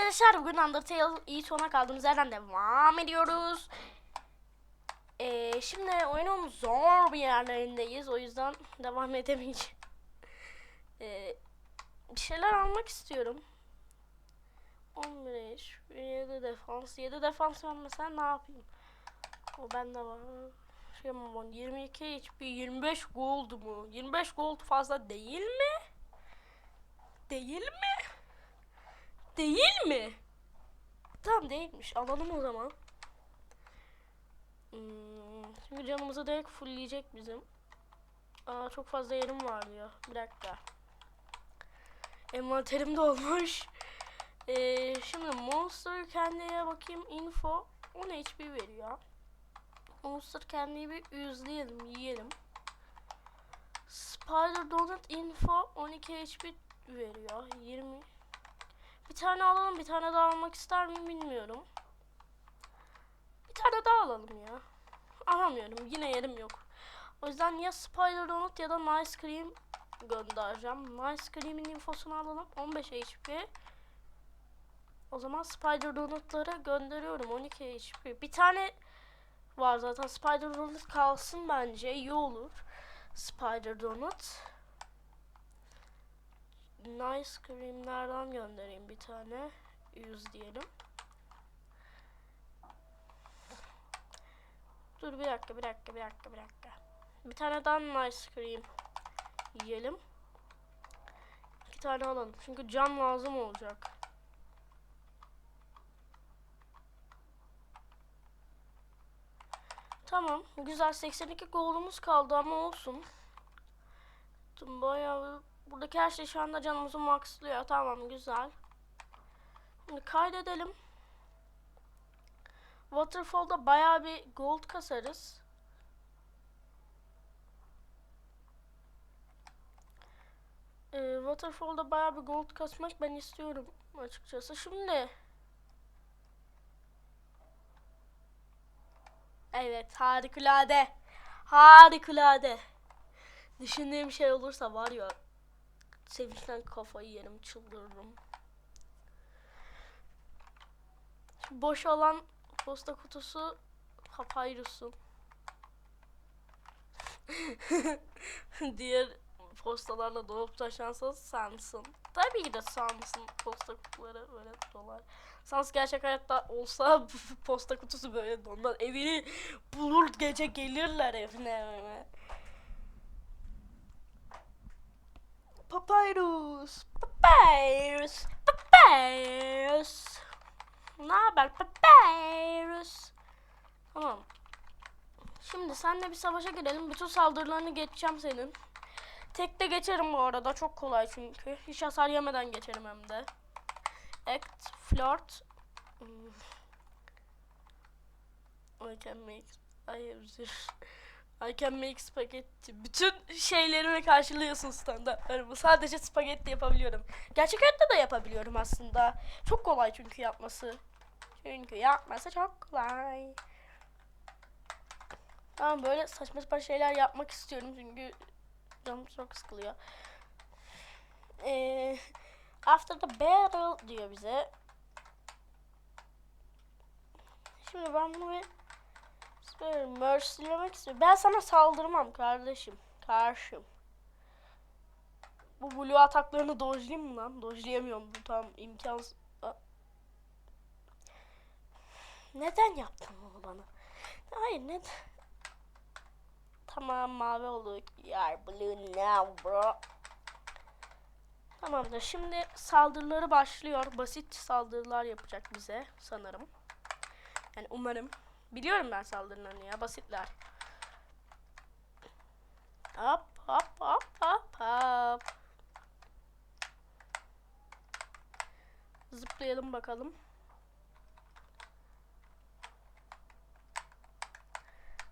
arkadaşlar bugün Undertale iyi sona kaldığımız yerden devam ediyoruz. Ee, şimdi oyunun zor bir yerlerindeyiz o yüzden devam edemeyeceğim. Ee, bir şeyler almak istiyorum. 15, 7 defans, 7 defans ben mesela ne yapayım? O bende var. Şey mi var? 22 HP, 25 gold mu? 25 gold fazla değil mi? Değil mi? Değil mi? Tamam değilmiş. Alalım o zaman. Hmm, şimdi canımızı direkt fullleyecek bizim. Aa çok fazla yerim var diyor. Bir dakika. Envanterim de olmuş. Ee, şimdi Monster kendine bakayım. Info 10 HP veriyor. Monster kendiyi bir yüzleyelim, yiyelim. Spider Donut Info 12 HP veriyor. 20 bir tane alalım. Bir tane daha almak ister miyim bilmiyorum. Bir tane daha alalım ya. Alamıyorum. Yine yerim yok. O yüzden ya Spider Donut ya da Nice Cream göndereceğim. Nice Cream'in infosunu alalım. 15 HP. O zaman Spider Donut'ları gönderiyorum. 12 HP. Bir tane var zaten. Spider Donut kalsın bence. iyi olur. Spider Donut. Nice Cream'lerden göndereyim bir tane. 100 diyelim. Dur bir dakika, bir dakika, bir dakika, bir dakika. Bir tane daha Nice Cream yiyelim. İki tane alalım. Çünkü can lazım olacak. Tamam. Güzel. 82 gold'umuz kaldı ama olsun. Bayağı Buradaki her şey şu anda canımızı maxlıyor. Tamam güzel. Şimdi kaydedelim. Waterfall'da bayağı bir gold kasarız. Ee, Waterfall'da bayağı bir gold kasmak ben istiyorum açıkçası. Şimdi Evet harikulade. Harikulade. Düşündüğüm şey olursa var ya sevinçten kafayı yerim çıldırırım. Şu boş olan posta kutusu Papyrus'un. Diğer postalarla dolup taşansa Sans'ın. Tabii ki de Sans'ın posta kutuları böyle dolar. Sans gerçek hayatta olsa posta kutusu böyle donlar. Evini bulur gece gelirler evine. Papyrus. Papyrus. Papyrus. Ne haber Papyrus? Tamam. Şimdi senle bir savaşa girelim. Bütün saldırılarını geçeceğim senin. Tek de geçerim bu arada. Çok kolay çünkü. Hiç hasar yemeden geçerim hem de. Act, flirt. I can make... Ay özür. I can make spaghetti. Bütün şeylerimi karşılıyorsun standartlarımı. Sadece spagetti yapabiliyorum. Gerçek hayatta da yapabiliyorum aslında. Çok kolay çünkü yapması. Çünkü yapması çok kolay. Tamam böyle saçma sapan şeyler yapmak istiyorum çünkü canım çok sıkılıyor. Ee, after the battle diyor bize. Şimdi ben bunu bir böyle mercy'lemek istiyorum. Ben sana saldırmam kardeşim. Karşım. Bu blue ataklarını dojlayayım mı lan? Dojlayamıyorum. Bu tam imkansız. Neden yaptın bunu bana? Hayır neden? Tamam mavi olduk. You're blue now bro. Tamamdır. Şimdi saldırıları başlıyor. Basit saldırılar yapacak bize sanırım. Yani umarım. Biliyorum ben saldırılarını ya. Basitler. Hop hop hop hop hop. Zıplayalım bakalım.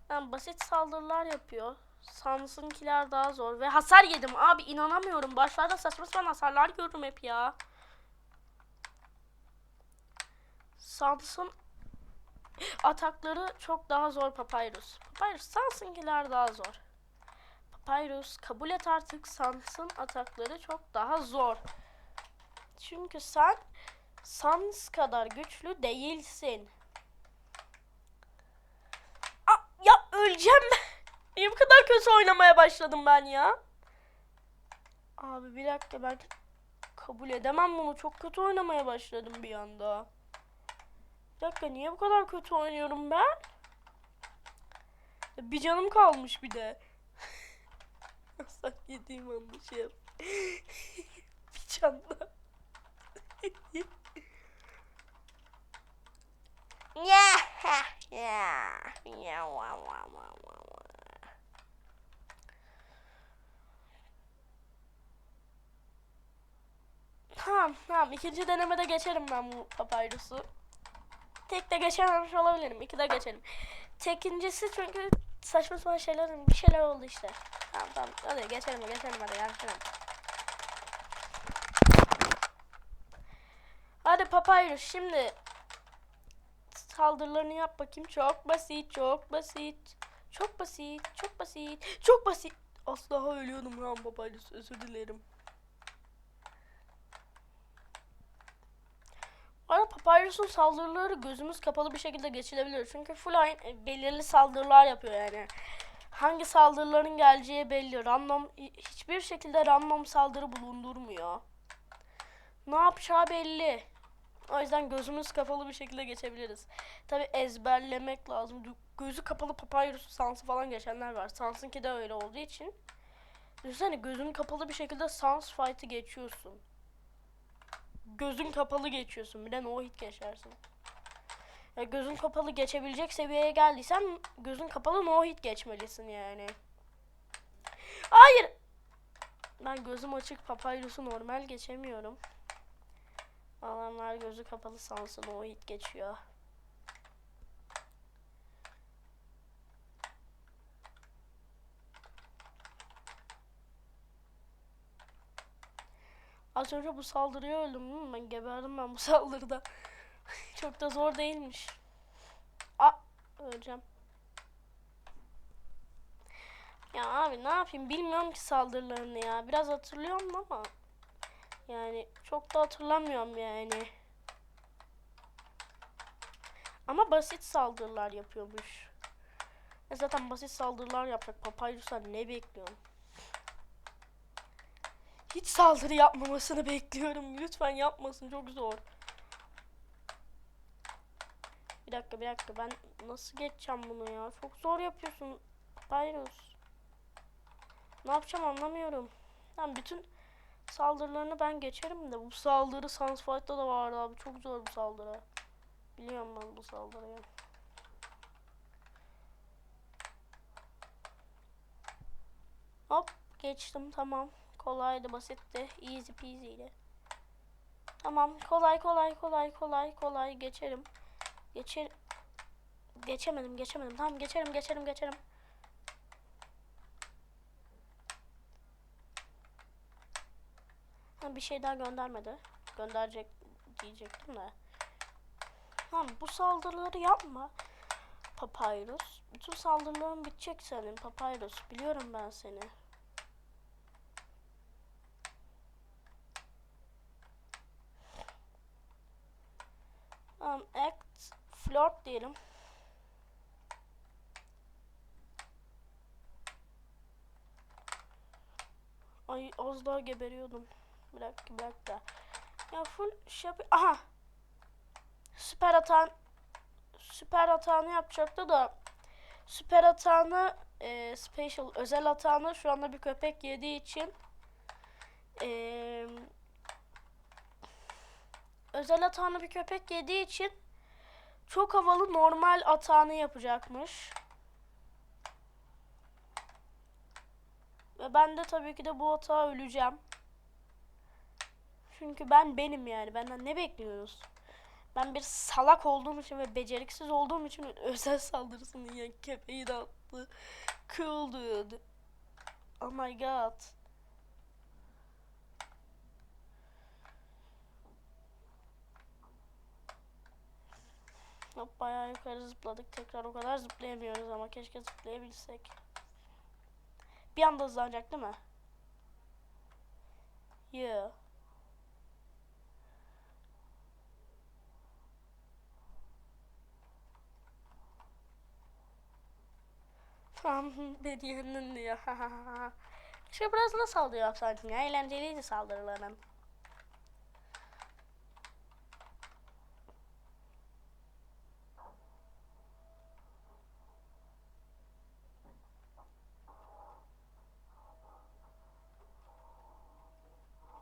Yani basit saldırılar yapıyor. Sans'ınkiler daha zor. Ve hasar yedim abi inanamıyorum. Başlarda saçma sapan hasarlar gördüm hep ya. Sans'ın atakları çok daha zor Papyrus. Papyrus Sans'ınkiler daha zor. Papyrus kabul et artık Sans'ın atakları çok daha zor. Çünkü sen Sans kadar güçlü değilsin. Aa, ya öleceğim. Niye bu kadar kötü oynamaya başladım ben ya? Abi bir dakika ben kabul edemem bunu. Çok kötü oynamaya başladım bir anda. Bir dakika niye bu kadar kötü oynuyorum ben? Bir canım kalmış bir de. Nasıl yediğim anda şey yap. bir can daha. Ya ya ya. Tamam tamam ikinci denemede geçerim ben bu papyrus'u. Tek de geçememiş olabilirim. İki de geçelim. Tekincisi çünkü saçma sapan şeyler bir şeyler oldu işte. Tamam tamam hadi geçelim geçelim hadi geçelim. Hadi papyrus şimdi saldırılarını yap bakayım. Çok basit, çok basit. Çok basit, çok basit, çok basit. Daha ölüyordum lan papyrus özür dilerim. Arada Papyrus'un saldırıları gözümüz kapalı bir şekilde geçilebiliyor. Çünkü full aynı e, belirli saldırılar yapıyor yani. Hangi saldırıların geleceği belli. Random hiçbir şekilde random saldırı bulundurmuyor. Ne yapacağı belli. O yüzden gözümüz kapalı bir şekilde geçebiliriz. Tabi ezberlemek lazım. Gözü kapalı Papyrus'u Sans'ı falan geçenler var. Sans'ınki de öyle olduğu için. Düşünsene gözün kapalı bir şekilde Sans fight'ı geçiyorsun gözün kapalı geçiyorsun. Bir de no hit geçersin. Ya gözün kapalı geçebilecek seviyeye geldiysen gözün kapalı no hit geçmelisin yani. Hayır. Ben gözüm açık papyrus'u normal geçemiyorum. Adamlar gözü kapalı sansın no hit geçiyor. Az önce bu saldırıya öldüm mi? Ben geberdim ben bu saldırıda. Çok da zor değilmiş. A öleceğim. Ya abi ne yapayım bilmiyorum ki saldırılarını ya. Biraz hatırlıyorum ama yani çok da hatırlamıyorum yani. Ama basit saldırılar yapıyormuş. E zaten basit saldırılar yapacak. Papyrus'tan ne bekliyorum? Hiç saldırı yapmamasını bekliyorum. Lütfen yapmasın. Çok zor. Bir dakika bir dakika. Ben nasıl geçeceğim bunu ya? Çok zor yapıyorsun. Papyrus. Ne yapacağım anlamıyorum. Yani bütün saldırılarını ben geçerim de bu saldırı Sans Fight'ta da vardı abi. Çok zor bu saldırı. Biliyorum ben bu saldırıyı. Hop geçtim tamam. Kolaydı, basitti. Easy peasy'ydi. Tamam, kolay kolay kolay kolay kolay geçerim. Geçer Geçemedim, geçemedim. Tamam, geçerim, geçerim, geçerim. Ha, bir şey daha göndermedi. Gönderecek diyecektim de. Tamam, bu saldırıları yapma. Papyrus. Bütün saldırıların bitecek senin Papyrus. Biliyorum ben seni. Diyelim. Ay az daha geberiyordum. Bir dakika bir dakika. Ya full şey yap Aha. Süper atan süper atağını yapacaktı da süper atağını e, special özel atağını şu anda bir köpek yediği için eee özel atağını bir köpek yediği için çok havalı normal atağını yapacakmış. Ve ben de tabii ki de bu atağa öleceğim. Çünkü ben benim yani. Benden ne bekliyoruz? Ben bir salak olduğum için ve beceriksiz olduğum için özel saldırısını yiyen köpeği de attı. Dude. Oh my god. Bayağı yukarı zıpladık. Tekrar o kadar zıplayamıyoruz ama keşke zıplayabilsek. Bir anda hızlanacak değil mi? Yeah. Tam beni yendin diyor. Keşke biraz da saldırı yapsaydım ya. Eğlenceliydi saldırıların.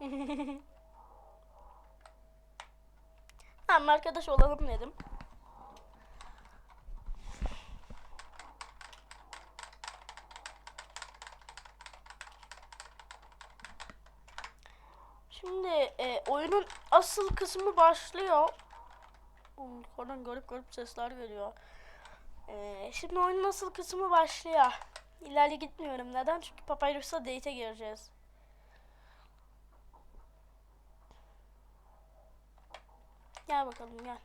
Tamam arkadaş olalım dedim. Şimdi e, oyunun asıl kısmı başlıyor. Oradan garip garip sesler geliyor. E, şimdi oyunun asıl kısmı başlıyor. İleride gitmiyorum. Neden? Çünkü Papyrus'la date'e gireceğiz. Gel bakalım gel.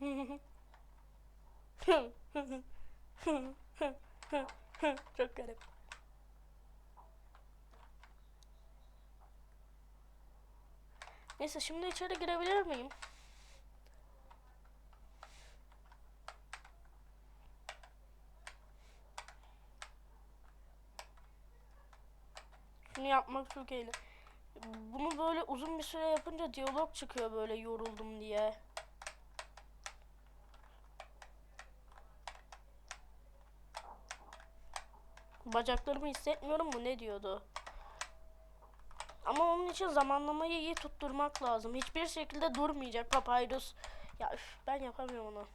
Çok garip. Neyse şimdi içeri girebilir miyim? Şunu yapmak çok eğlenceli. Bunu böyle uzun bir süre yapınca diyalog çıkıyor böyle yoruldum diye. Bacaklarımı hissetmiyorum mu ne diyordu? Ama onun için zamanlamayı iyi tutturmak lazım. Hiçbir şekilde durmayacak Papyrus. Ya üf, ben yapamıyorum onu.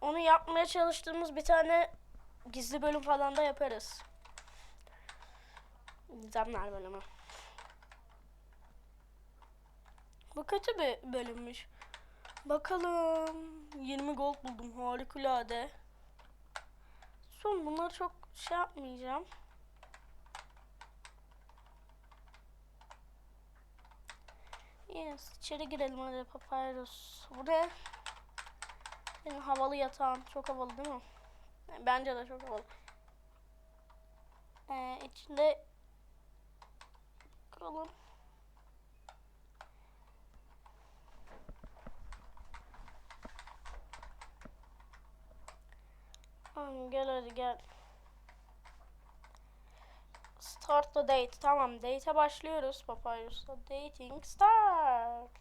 Onu yapmaya çalıştığımız bir tane gizli bölüm falan da yaparız. Gizemler bölümü. Bu kötü bir bölümmüş. Bakalım. 20 gold buldum. Harikulade. Son bunları çok şey yapmayacağım. Yes, içeri girelim hadi Papyrus. Bu ne? Senin havalı yatağın. Çok havalı değil mi? Bence de çok havalı. Ee, içinde bakalım. Tamam gel hadi gel. Start the date. Tamam date'e başlıyoruz Papyrus'la. Dating start.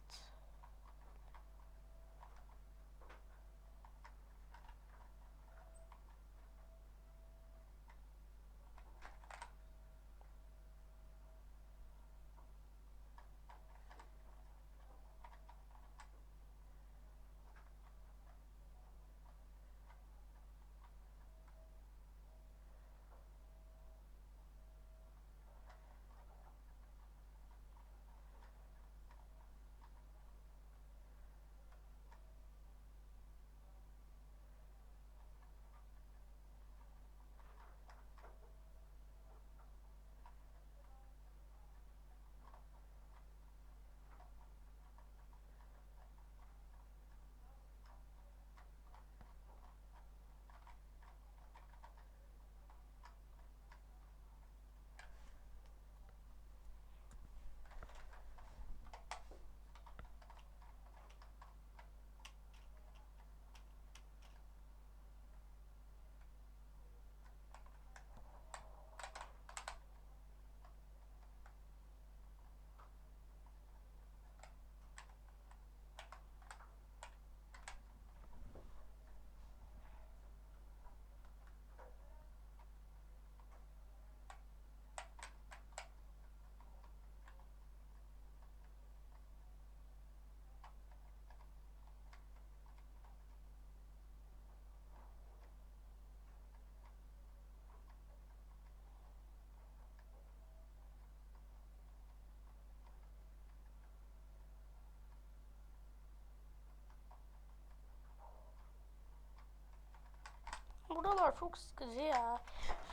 Çok sıkıcı ya.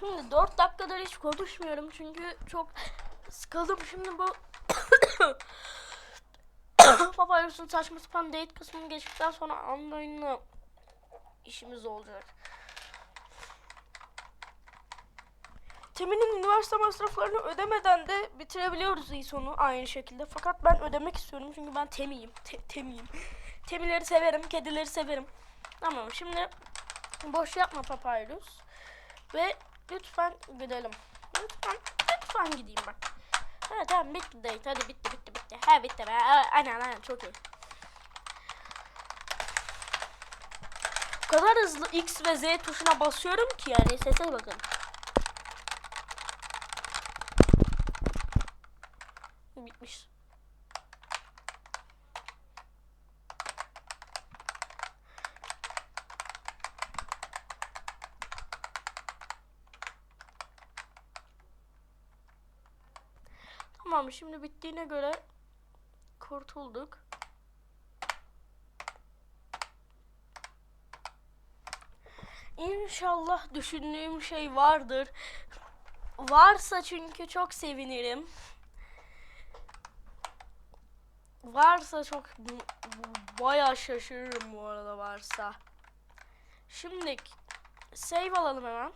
Şimdi 4 dakikadır hiç konuşmuyorum çünkü çok sıkıldım. Şimdi bu Papyrus'un saçma sapan date kısmını geçtikten sonra online'la işimiz olacak. Temin'in üniversite masraflarını ödemeden de bitirebiliyoruz iyi sonu aynı şekilde. Fakat ben ödemek istiyorum çünkü ben temiyim. Te- temiyim. Temileri severim, kedileri severim. Tamam şimdi boş yapma Papyrus. Ve lütfen gidelim. Lütfen, lütfen gideyim bak. Ha tamam bitti date. Hadi bitti bitti bitti. Ha bitti be. Aynen aynen çok iyi. O kadar hızlı X ve Z tuşuna basıyorum ki yani sese bakın. Bitmiş. Tamam şimdi bittiğine göre kurtulduk. İnşallah düşündüğüm şey vardır. Varsa çünkü çok sevinirim. Varsa çok bayağı şaşırırım bu arada varsa. Şimdi save alalım hemen.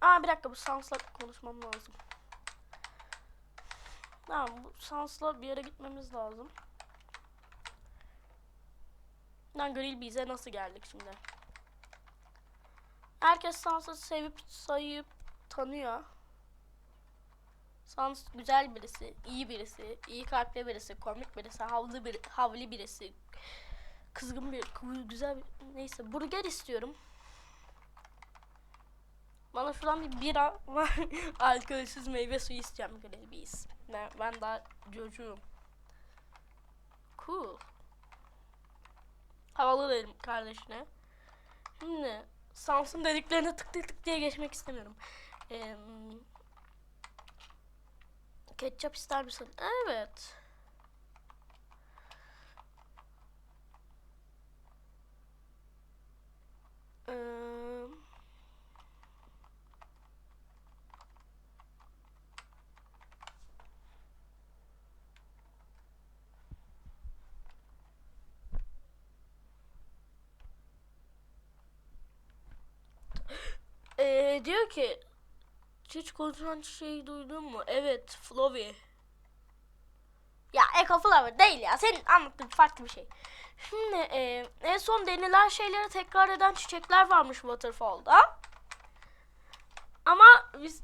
Aa bir dakika bu Sans'la konuşmam lazım. Tamam bu Sans'la bir yere gitmemiz lazım. Lan Grillbeez'e nasıl geldik şimdi? Herkes Sans'ı sevip sayıp tanıyor. Sans güzel birisi, iyi birisi, iyi kalpli birisi, komik birisi, havlı bir, havli birisi, kızgın bir, güzel bir, neyse burger istiyorum. Bana şuradan bir bira, alkolsüz meyve suyu isteyeceğim Grillbeez. Ben, ben daha çocuğum. Cool. Havalı derim kardeşine. Şimdi Samsun dediklerine tık tık tık diye geçmek istemiyorum. Eee ketçap ister misin? Evet. Eee Ee, diyor ki hiç konuşan şeyi duydun mu? Evet, Flowy. Ya Eco Flower değil ya. Senin anlattığın farklı bir şey. Şimdi e, en son denilen şeyleri tekrar eden çiçekler varmış Waterfall'da. Ama biz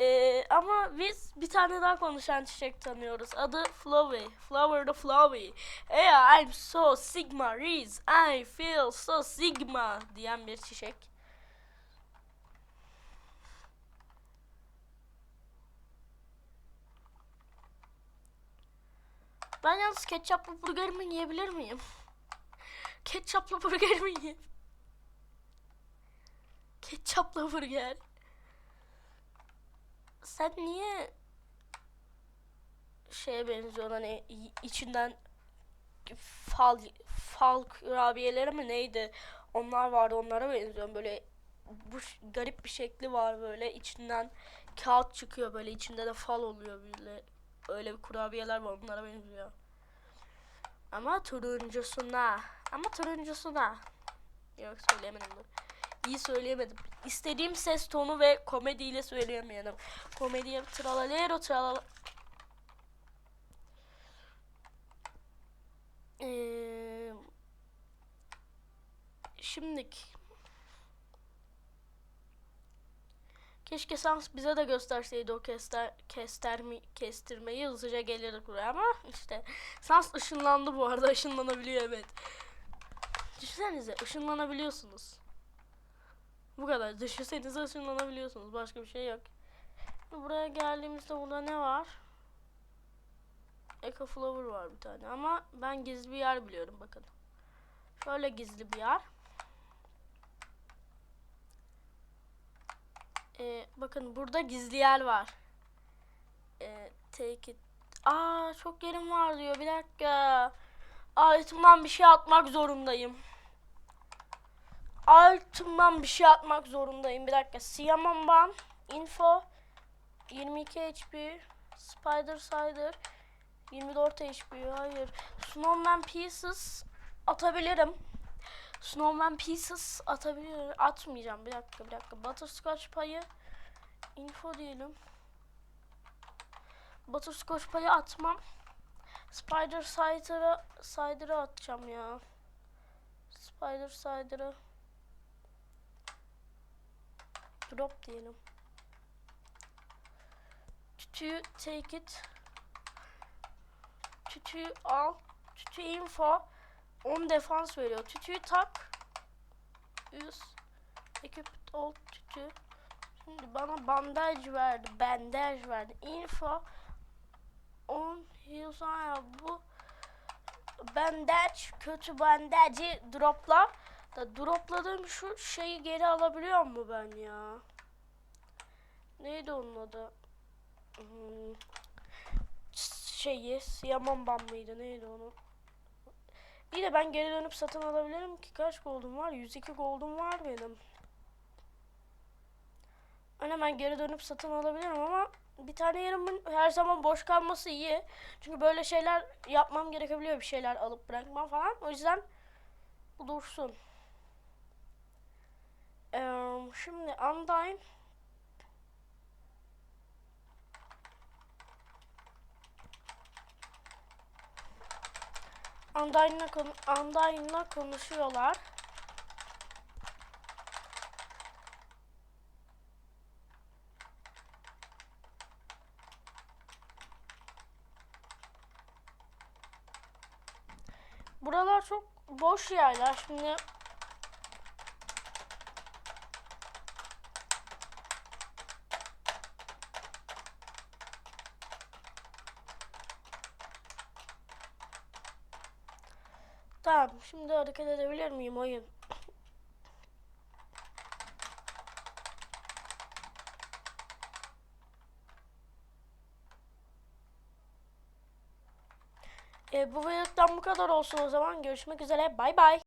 e, ama biz bir tane daha konuşan çiçek tanıyoruz. Adı Flowy. Flower the Flowy. Yeah, I'm so Sigma Reese. I feel so Sigma diyen bir çiçek. Ben yalnız ketçaplı burgerimi yiyebilir miyim? Ketçaplı burger mi yiyeyim? Ketçaplı burger. Sen niye şeye benziyorsun hani içinden fal fal kurabiyeleri mi neydi? Onlar vardı onlara benziyorum böyle bu garip bir şekli var böyle içinden kağıt çıkıyor böyle içinde de fal oluyor böyle öyle bir kurabiyeler var onlara benziyor. Ama turuncusuna. Ama turuncusuna. Yok söyleyemedim dur. İyi söyleyemedim. İstediğim ses tonu ve komediyle söyleyemeyelim. Komediye tralalero tralala. Ee, şimdik. Keşke Sans bize de gösterseydi o kester, kestermi, kestirmeyi hızlıca gelirdik buraya ama işte Sans ışınlandı bu arada ışınlanabiliyor evet. Düşünsenize ışınlanabiliyorsunuz. Bu kadar düşünsenize ışınlanabiliyorsunuz başka bir şey yok. Buraya geldiğimizde burada ne var? Eco Flower var bir tane ama ben gizli bir yer biliyorum bakın. Şöyle gizli bir yer. Ee, bakın burada gizli yer var. Ee, take it. Aa çok yerim var diyor. Bir dakika. Altımdan bir şey atmak zorundayım. Altımdan bir şey atmak zorundayım. Bir dakika. Siyamanban. Info. 22 HP. Spider Sider. 24 HP hayır. Snowman Pieces atabilirim. Snowman Pieces atabilirim. Atmayacağım. Bir dakika bir dakika. Butterscotch payı info diyelim. Butterscotch payı atmam. Spider Cider'ı Cider'ı atacağım ya. Spider Cider'ı drop diyelim. Tütüyü take it. Tütüyü al. Tütü info. 10 defans veriyor. Tütüyü tak. Üst. Ekip ol tütü. Şimdi bana bandaj verdi. Bandaj verdi. Info. 10 heals ya bu bandaj kötü bandajı dropla da dropladığım şu şeyi geri alabiliyor mu ben ya? Neydi onun adı? Hmm. Şeyi Siyaman Bam mıydı neydi onu? İyi de ben geri dönüp satın alabilirim ki kaç gold'um var? 102 gold'um var benim. Ben hemen geri dönüp satın alabilirim ama bir tane yerimin her zaman boş kalması iyi. Çünkü böyle şeyler yapmam gerekebiliyor bir şeyler alıp bırakmam falan. O yüzden bu dursun. Ee, şimdi Undyne Undyne'la konu konuşuyorlar. Buralar çok boş yerler. Şimdi Tamam, şimdi hareket edebilir miyim oyun? E, bu videodan bu kadar olsun o zaman. Görüşmek üzere. Bay bay.